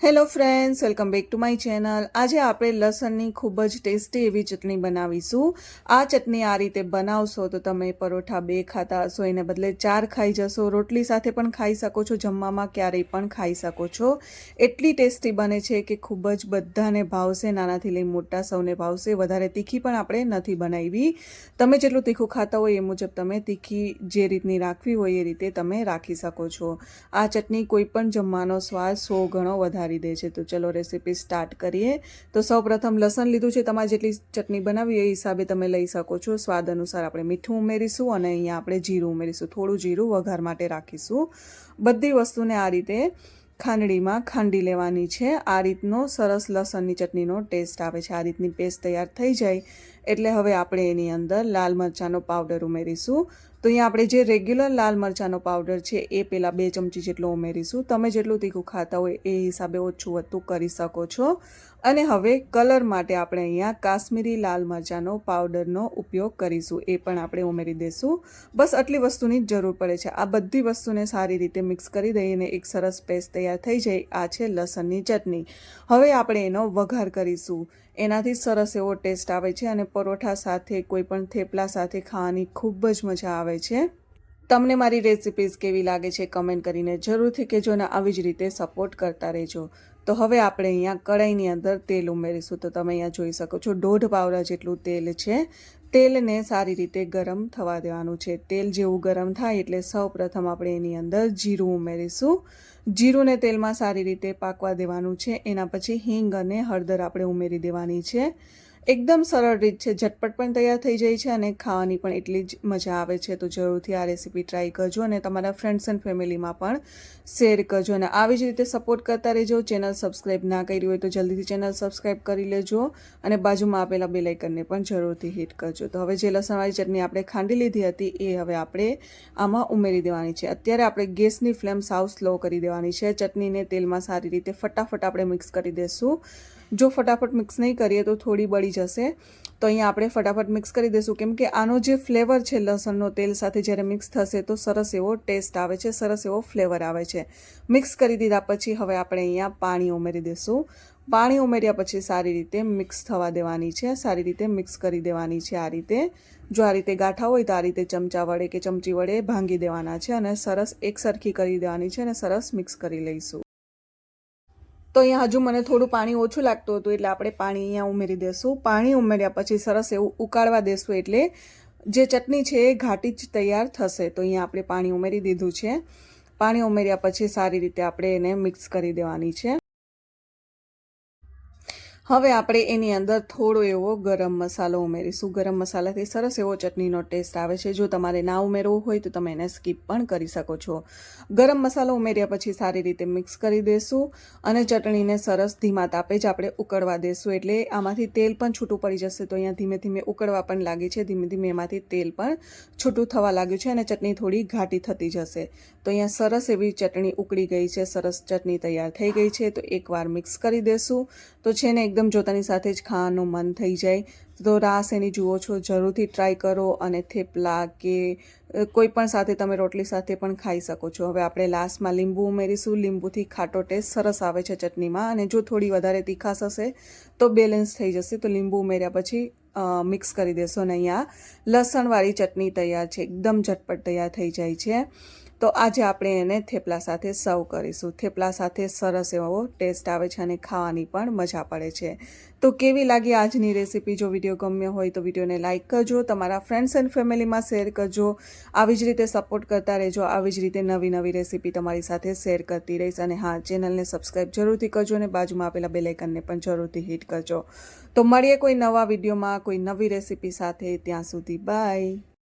Hello friends, welcome back to my channel. આજે આપણે લસણની ખૂબ જ ટેસ્ટી એવી ચટણી બનાવીશું. આ ચટણી આ રીતે બનાવશો તો તમે પરોઠા બે ખાતા હશો, એને બદલે ચાર ખાઈ જશો. રોટલી સાથે પણ ખાઈ શકો છો, જમવામાં ક્યારેય પણ ખાઈ શકો છો. એટલી ટેસ્ટી બને છે કે ખૂબ જ બધાને ભાવશે, નાનાથી લઈ મોટા સૌને ભાવશે. વધારે તીખી પણ આપણે નથી બનાવી. તમે જેટલું તીખું ખાતા હોય એ મુજબ તમે તીખી જે રીતની રાખવી હોય એ રીતે તમે રાખી શકો છો. આ ચટણી કોઈ પણ જમવાનો સ્વાદ સો ગણો વધારી દે છે. તો ચલો રેસીપી સ્ટાર્ટ કરીએ. તો સૌપ્રથમ લસણ લીધું છે. તમારે જેટલી ચટણી બનાવી એ હિસાબે તમે લઈ શકો છો. સ્વાદ અનુસાર આપણે મીઠું ઉમેરીશું અને અહીંયા આપણે જીરું ઉમેરીશું. થોડું જીરું વઘાર માટે રાખીશું. બધી વસ્તુને આ રીતે ખાંડડીમાં ખાંડી લેવાની છે. આ રીતનો સરસ લસણની ચટણીનો ટેસ્ટ આવે છે. આ રીતની પેસ્ટ તૈયાર થઈ જાય. એટલે હવે આપણે એની અંદર લાલ મરચાંનો પાવડર ઉમેરીશું. તો અહીંયા આપણે જે રેગ્યુલર લાલ મરચાંનો પાવડર છે, એ પહેલાં બે ચમચી જેટલો ઉમેરીશું. તમે જેટલું તીખું ખાતા હોય એ હિસાબે ઓછું વધતું કરી શકો છો. અને હવે કલર માટે આપણે અહીંયા કાશ્મીરી લાલ મરચાંનો પાવડરનો ઉપયોગ કરીશું. એ પણ આપણે ઉમેરી દઈશું બસ આટલી વસ્તુની જ જરૂર પડે છે. આ બધી વસ્તુને સારી રીતે મિક્સ કરી દઈને એક સરસ પેસ્ટ તૈયાર થઈ જાય. આ છે લસણની ચટણી. હવે આપણે એનો વઘાર કરીશું. એનાથી સરસ એવો ટેસ્ટ આવે છે અને પરોઠા સાથે કોઈ પણ થેપલા સાથે ખાવાની ખૂબ જ મજા આવે છે. તમને મારી રેસિપીઝ કેવી લાગે છે કમેન્ટ કરીને જરૂરથી કહેજો અને આવી જ રીતે સપોર્ટ કરતા રહેજો. તો હવે આપણે અહીંયા કઢાઈની અંદર તેલ ઉમેરીશું. તો તમે અહીંયા જોઈ શકો છો, દોઢ પાવડા જેટલું તેલ છે. તેલને સારી રીતે ગરમ થવા દેવાનું છે. તેલ જેવું ગરમ થાય એટલે સૌ પ્રથમ આપણે એની અંદર જીરું ઉમેરીશું. જીરુંને તેલમાં સારી રીતે પાકવા દેવાનું છે. એના પછી હિંગ અને હળદર આપણે ઉમેરી દેવાની છે. એકદમ સરળ રીત છે. ઝટપટ પણ તૈયાર થઈ જાય છે અને ખાવાની પણ એટલી જ મજા આવે છે. તો જરૂરથી આ રેસીપી ટ્રાય કરજો અને તમારા ફ્રેન્ડ્સ એન્ડ ફેમિલીમાં પણ શેર કરજો. અને આવી જ રીતે સપોર્ટ કરતા રહેજો. ચેનલ સબસ્ક્રાઈબ ના કરી હોય તો જલ્દીથી ચેનલ સબસ્ક્રાઈબ કરી લેજો અને બાજુમાં આપેલા બે લાઇકનને પણ જરૂરથી હિટ કરજો. તો હવે જે લસણવાળી ચટણી આપણે ખાંડી લીધી હતી એ હવે આપણે આમાં ઉમેરી દેવાની છે. અત્યારે આપણે ગેસની ફ્લેમ સાવ સ્લો કરી દેવાની છે. ચટણીને તેલમાં સારી રીતે ફટાફટ આપણે મિક્સ કરી દઈશું જો ફટાફટ મિક્સ નહીં કરીએ તો થોડી બળી જશે. તો અહીંયા આપણે ફટાફટ મિક્સ કરી દઈશું. કેમ કે આનો જે ફ્લેવર છે લસણનો તેલ સાથે જ્યારે મિક્સ થશે તો સરસ એવો ટેસ્ટ આવે છે, સરસ એવો ફ્લેવર આવે છે. મિક્સ કરી દીધા પછી હવે આપણે અહીંયા પાણી ઉમેરી દઈશું. પાણી ઉમેર્યા પછી સારી રીતે મિક્સ થવા દેવાની છે, સારી રીતે મિક્સ કરી દેવાની છે આ રીતે. જો આ રીતે ગાંઠા હોય તો આ રીતે ચમચા વડે કે ચમચી વડે ભાંગી દેવાના છે અને સરસ એકસરખી કરી દેવાની છે અને સરસ મિક્સ કરી લઈશું. તો અહીંયા હજુ મને થોડું પાણી ઓછું લાગતું હતું એટલે આપણે પાણી અહીંયા ઉમેરી દઈશું પાણી ઉમેર્યા પછી સરસ એવું ઉકાળવા દેશું એટલે જે ચટણી છે એ ઘાટી જ તૈયાર થશે. તો અહીંયા આપણે પાણી ઉમેરી દીધું છે. પાણી ઉમેર્યા પછી સારી રીતે આપણે એને મિક્સ કરી દેવાની છે. હવે આપણે એની અંદર થોડો એવો ગરમ મસાલો ઉમેરીશું. ગરમ મસાલાથી સરસ એવો ચટણીનો ટેસ્ટ આવે છે. જો તમારે ના ઉમેરવો હોય તો તમે એને સ્કીપ પણ કરી શકો છો. ગરમ મસાલો ઉમેર્યા પછી સારી રીતે મિક્સ કરી દઈશું અને ચટણીને સરસ ધીમા તાપે જ આપણે ઉકળવા દઈશું એટલે આમાંથી તેલ પણ છૂટું પડી જશે તો અહીંયા ધીમે ધીમે ઉકળવા પણ લાગે છે. ધીમે ધીમે એમાંથી તેલ પણ છૂટું થવા લાગ્યું છે અને ચટણી થોડી ઘાટી થતી જશે. તો અહીંયા સરસ એવી ચટણી ઉકળી ગઈ છે. સરસ ચટણી તૈયાર થઈ ગઈ છે. તો એકવાર મિક્સ કરી દેશું. તો છે ને એકદમ જોતાની સાથે જ ખાવાનું મન થઈ જાય. તો રાસ એની જુઓ છો, જરૂરથી ટ્રાય કરો અને થેપલા કે કોઈ પણ સાથે તમે રોટલી સાથે પણ ખાઈ શકો છો. હવે આપણે લાસ્ટમાં લીંબુ ઉમેરીશું. લીંબુથી ખાટો ટેસ્ટ સરસ આવે છે ચટણીમાં. અને જો થોડી વધારે તીખાશ હશે, તો બેલેન્સ થઈ જશે. તો લીંબુ ઉમેર્યા પછી મિક્સ કરી દેશો અને અહીંયા. લસણવાળી ચટણી તૈયાર છે. એકદમ ઝટપટ તૈયાર થઈ જાય છે. તો આજે આપણે એને થેપલા સાથે સર્વ કરીશું. થેપલા સાથે સરસ એવો ટેસ્ટ આવે છે અને ખાવાની પણ મજા પડે છે. તો કેવી લાગી આજની રેસીપી? જો વીડિયો ગમ્યો હોય તો વિડીયોને લાઇક કરજો, તમારા ફ્રેન્ડ્સ એન્ડ ફેમિલીમાં શેર કરજો. આવી જ રીતે સપોર્ટ કરતા રહેજો. આવી જ રીતે નવી નવી રેસીપી તમારી સાથે શેર કરતી રહીશ અને હા ચેનલને સબસ્ક્રાઈબ જરૂરથી કરજો અને બાજુમાં આપેલા બેલાઇકનને પણ જરૂરથી હિટ કરજો. તો મળીએ કોઈ નવા વિડીયોમાં, કોઈ નવી રેસીપી સાથે. ત્યાં સુધી બાય